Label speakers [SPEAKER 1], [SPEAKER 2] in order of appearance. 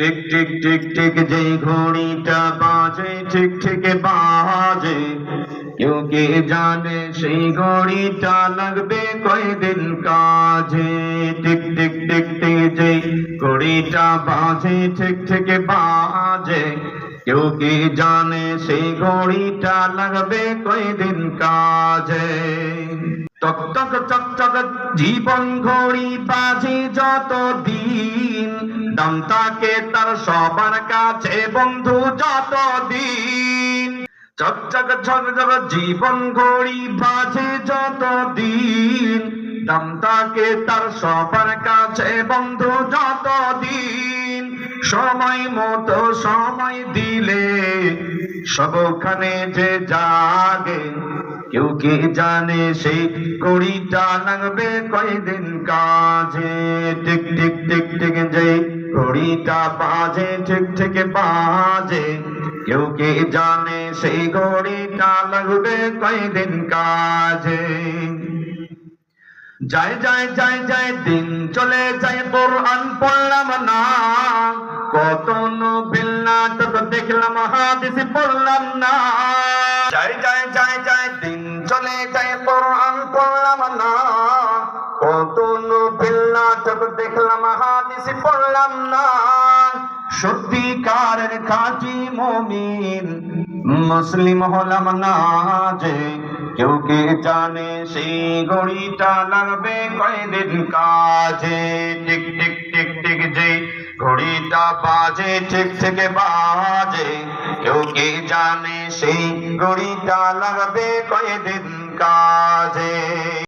[SPEAKER 1] Tick tick tick tick যে ঘড়িটা বাজে, ঠিক ঠিক বাজে। কেউ কে জানে সেই ঘড়িটা লাগবে কয়দিন কাজে। টিক টিক টিক টিক যে ঘড়িটা বাজে, ঠিক ঠিক বাজে। কেউ কি জানে সেই ঘড়িটা লাগবে কয়দিন কাজে। টক টক চক চক জীবন ঘড়ি বাজে যত দিন থাকে তার সবার কাছে বন্ধু যত দিন চক চক চক চক জীবন ঘড়ি বাজে যত দিন থাকে তার সবার কাছে বন্ধু যত দিন সময় মতো সময় দিলে সবখানে যে জাগে, কেউ কি জানে সেই কড়িটা লাগবে কয়দিন কাজে টিক টিক টিক টিক যে ঘড়িটা বাজে, ঠিক ঠিক বাজে। কেউ কি জানে সেই ঘড়িটা লাগবে কয়দিন কাজে। দিন চলে যায়, কোরআন পড়লাম না। কত নবিল নাটক দেখলাম, হাদিস পড়লাম না। যায় যায় যায় যায়, দিন চলে যায়, কোরআন পড়লাম না। নবিল নাটক দেখলাম, হাদিস পড়লাম না। সত্যিকারের খাঁটি মমিন, মুসলিম হলাম না যে, কেউ কে জানে সেই ঘড়িটা লাগবে কয়দিন কাজে। টিক টিক টিক টিক, যে ঘড়িটা বাজে, ঠিক থেকে বাজে। কেউ কে জানে সেই ঘড়িটা লাগবে কয়দিন কাজে।